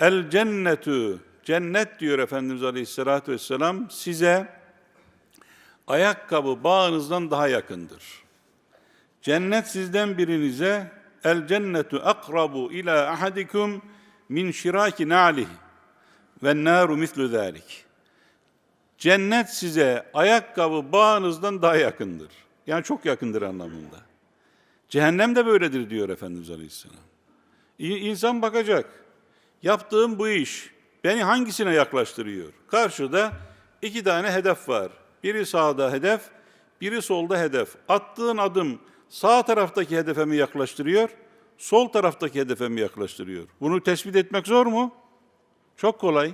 El cennetu cennet diyor Efendimiz Aleyhisselatü Vesselam size ayakkabı bağınızdan daha yakındır. Cennet sizden birinize el cennetu akrabu ila ahadikum min şiraki na'lihi ve naru mislu zalik. Cennet size ayakkabı bağınızdan daha yakındır. Yani çok yakındır anlamında. Cehennem de böyledir diyor Efendimiz Aleyhisselam. İnsan bakacak. Yaptığım bu iş beni hangisine yaklaştırıyor? Karşıda iki tane hedef var. Biri sağda hedef, biri solda hedef. Attığın adım sağ taraftaki hedefe mi yaklaştırıyor, sol taraftaki hedefe mi yaklaştırıyor? Bunu tespit etmek zor mu? Çok kolay.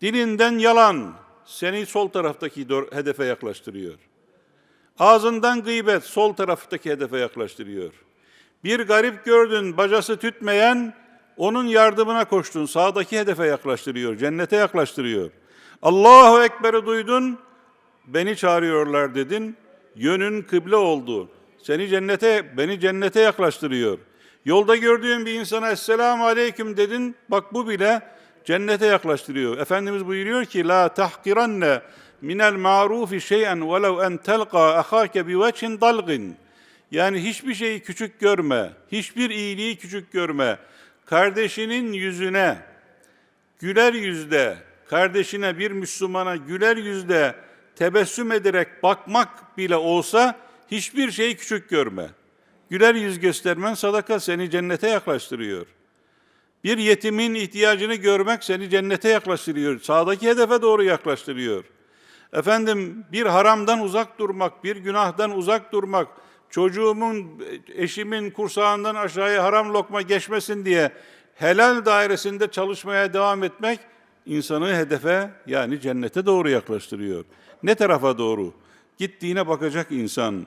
Dilinden yalan seni sol taraftaki hedefe yaklaştırıyor. Ağzından gıybet sol taraftaki hedefe yaklaştırıyor. Bir garip gördün, bacası tütmeyen, onun yardımına koştun, sağdaki hedefe yaklaştırıyor, cennete yaklaştırıyor. Allahu Ekber'i duydun, beni çağırıyorlar dedin, yönün kıble oldu. Seni cennete, beni cennete yaklaştırıyor. Yolda gördüğün bir insana Esselamu Aleyküm dedin, bak bu bile cennete yaklaştırıyor. Efendimiz buyuruyor ki, La tahkiranne minel ma'rufi şey'en velev en telqa ahake bi vechin dalgin. Yani hiçbir şeyi küçük görme, hiçbir iyiliği küçük görme. Kardeşinin yüzüne güler yüzle, kardeşine bir Müslümana güler yüzle tebessüm ederek bakmak bile olsa hiçbir şeyi küçük görme. Güler yüz göstermen sadaka seni cennete yaklaştırıyor. Bir yetimin ihtiyacını görmek seni cennete yaklaştırıyor. Sağdaki hedefe doğru yaklaştırıyor. Efendim bir haramdan uzak durmak, bir günahdan uzak durmak, çocuğumun, eşimin kursağından aşağıya haram lokma geçmesin diye helal dairesinde çalışmaya devam etmek insanı hedefe yani cennete doğru yaklaştırıyor. Ne tarafa doğru? Gittiğine bakacak insan.